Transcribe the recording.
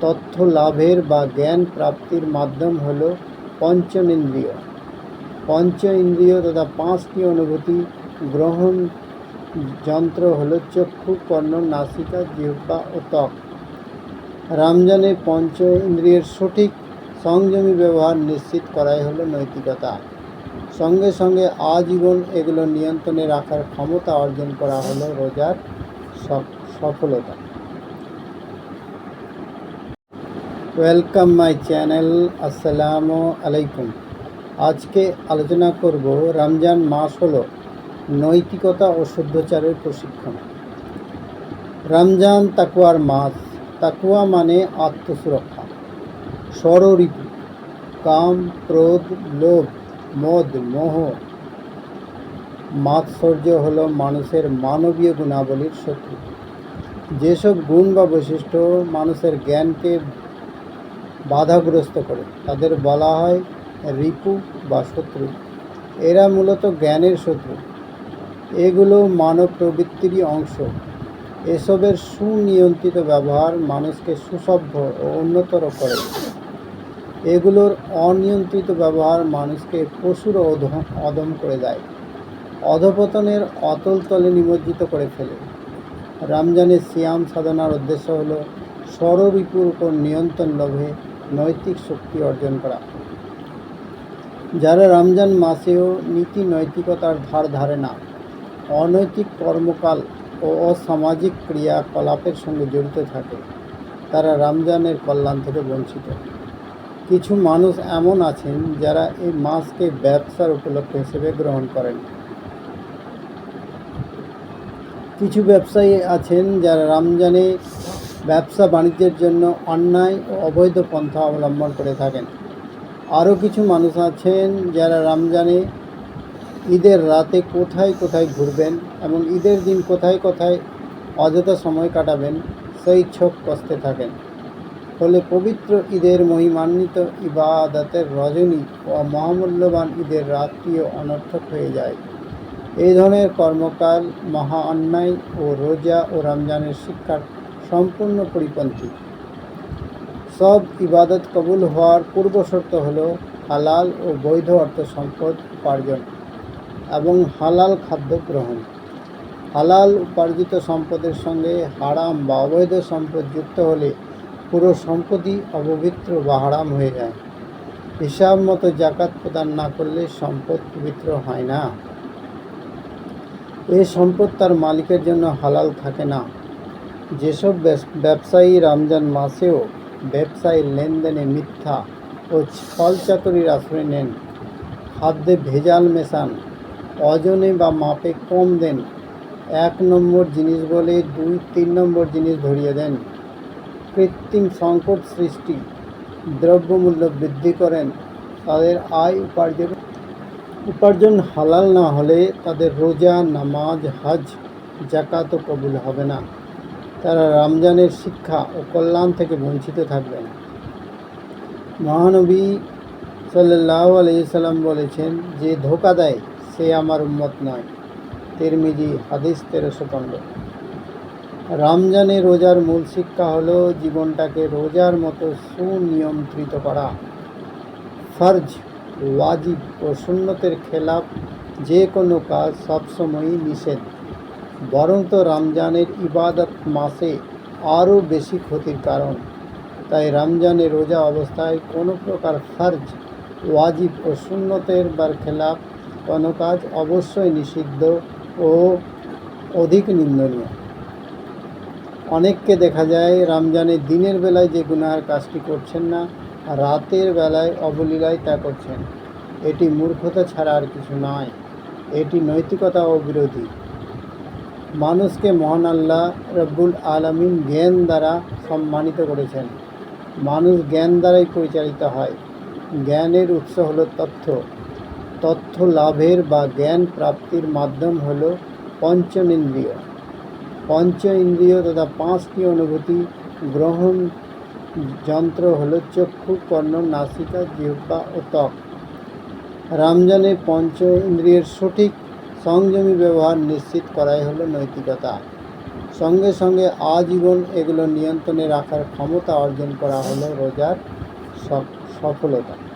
তথ্য লাভের বা জ্ঞান প্রাপ্তির মাধ্যম হল পঞ্চমেন্দ্রিয় পঞ্চ ইন্দ্রিয় তথা পাঁচটি অনুভূতি গ্রহণ যন্ত্র হল চক্ষু, কর্ণ, নাসিকা, জিহ্বা ও ত্বক। রমজানে পঞ্চ ইন্দ্রিয়ের সঠিক সংযমী ব্যবহার নিশ্চিত করাই হলো নৈতিকতা। সঙ্গে সঙ্গে আজীবন এগুলো নিয়ন্ত্রণে রাখার ক্ষমতা অর্জন করা হলো রোজার সফ- সফলতা। ওয়েলকাম মাই চ্যানেল আসসালামু আলাইকুম আজকে আলোচনা করব রমজান মাস হলো নৈতিকতা ও শুদ্ধচারের প্রশিক্ষণ। রমজান তাকুয়ার মাস। তাকুয়া মানে আত্মসুরক্ষা। ষড়ঋতু কাম, ক্রোধ, লোভ, মদ, মোহ। মাৎসর্য হলো মানুষের মানবীয় গুণাবলীর শত্রু। যেসব গুণ বা বৈশিষ্ট্য মানুষের জ্ঞানকে বাধাগ্রস্ত করে। তাদের বলা হয় রিপু বা শত্রু। এরা মূলত জ্ঞানের শত্রু। এগুলো মানব প্রবৃত্তিরই অংশ। এসবের সুনিয়ন্ত্রিত ব্যবহার মানুষকে সুসভ্য ও উন্নতর করে। এগুলোর অনিয়ন্ত্রিত ব্যবহার মানুষকে পশুর অধম করে দেয়। অধপতনের অতল তলে নিমজ্জিত করে ফেলে। রমজানের সিয়াম সাধনার উদ্দেশ্য হলো ষড়রিপুর উপর নিয়ন্ত্রণ লোভে নৈতিক শক্তি অর্জন করা। যারা রমজান মাসেও নীতি নৈতিকতার ধার ধারে না, অনৈতিক কর্মকাল ও অসামাজিক ক্রিয়াকলাপের সঙ্গে জড়িত থাকে, তারা রমজানের কল্যাণ থেকে বঞ্চিত। কিছু মানুষ এমন আছেন যারা এই মাসকে ব্যবসার উপলক্ষ হিসেবে গ্রহণ করেন। কিছু ব্যবসায়ী আছেন যারা রমজানে ব্যবসা বাণিজ্যের জন্য অন্যায় ও অবৈধ পন্থা অবলম্বন করে থাকেন। আরও কিছু মানুষ আছেন যারা রমজানে ঈদের রাতে কোথায় কোথায় ঘুরবেন এবং ঈদের দিন কোথায় কোথায় অযথা সময় কাটাবেন, সেই ছোপ কষতে থাকেন। ফলে পবিত্র ঈদের মহিমান্বিত ইবাদতের রজনী ও মহামূল্যবান ঈদের রাত্রিও অনর্থক হয়ে যায়। এই ধরনের কর্মকাল মহা অন্যায় ও রোজা ও রমজানের শিক্ষার সম্পূর্ণ পরিপন্থী। সব ইবাদত কবুল হওয়ার পূর্বশর্ত হল হালাল ও বৈধ অর্থ সম্পদ উপার্জন এবং হালাল খাদ্য গ্রহণ। হালাল উপার্জিত সম্পদের সঙ্গে হারাম বা অবৈধ সম্পদ যুক্ত হলে পুরো সম্পদই অপবিত্র বা হারাম হয়ে যায়। হিসাব মতো জাকাত প্রদান না করলে সম্পদ পবিত্র হয় না। এই সম্পদ তার মালিকের জন্য হালাল থাকে না। যেসব ব্যবসায়ী রমজান মাসেও ব্যবসায়ী লেনদেনে মিথ্যা ও ছলচাতুরির আশ্রয় নেন, খাদ্যে ভেজাল মেশান অজনে বা মাপে কম দেন, এক নম্বর জিনিস বলে দুই, তিন নম্বর জিনিস ধরিয়ে দেন। কৃত্রিম সংকট সৃষ্টি, দ্রব্যমূল্য বৃদ্ধি করেন, তাদের আয় উপার্জন উপার্জন হালাল না হলে তাদের রোজা, নামাজ, হজ জাকাতও কবুল হবে না। তারা রমজানের শিক্ষা ও কল্যাণ থেকে বঞ্চিত থাকবেন। মহানবী সাল্লাহ আলাইসাল্লাম বলেছেন, যে ধোকা দেয়, সে আমার উম্মত নয়। তেরমিজি হাদিস তেরোশো পনেরো। রমজানে রোজার মূল শিক্ষা হলো জীবনটাকে রোজার মতো সুনিয়ন্ত্রিত করা। ফরজ, ওয়াজিব ও সুন্নতের খেলাফ যে কোনো কাজ সবসময়ই নিষেধ। বরং তো রমজানের ইবাদত মাসে আরও বেশি ক্ষতির কারণ। তাই রমজানে রোজা অবস্থায় কোনো প্রকার ফরজ, ওয়াজিব ও সুন্নতের বার খেলাফ কোনো কাজ অবশ্যই নিষিদ্ধ ও অধিক নিন্দনীয়। অনেককে দেখা যায় রমজানের দিনের বেলায় যে গুনার কাজটি করছেন না, রাতের বেলায় অবলীলায় তা করছেন। এটি মূর্খতা ছাড়া আর কিছু নয়। এটি নৈতিকতা ও বিরোধী। মানুষকে মহান আল্লাহ রব্বুল আলমিন জ্ঞান দ্বারা সম্মানিত করেছেন। মানুষ জ্ঞান দ্বারাই পরিচালিত হয়। জ্ঞানের উৎস হলো তথ্য। তথ্য লাভের বা জ্ঞান প্রাপ্তির মাধ্যম হলো পঞ্চমেন্দ্রিয় পঞ্চ ইন্দ্রিয় তথা পাঁচটি অনুভূতি গ্রহণ যন্ত্র হলো চক্ষু, কর্ণ, নাসিকা, জিহ্বা ও ত্বক। রমজানে পঞ্চ ইন্দ্রিয়ের সঠিক সংযমী ব্যবহার নিশ্চিত করাই হলো নৈতিকতা। সঙ্গে সঙ্গে আজীবন এগুলো নিয়ন্ত্রণে রাখার ক্ষমতা অর্জন করা হলো রোজার সফ- সফলতা।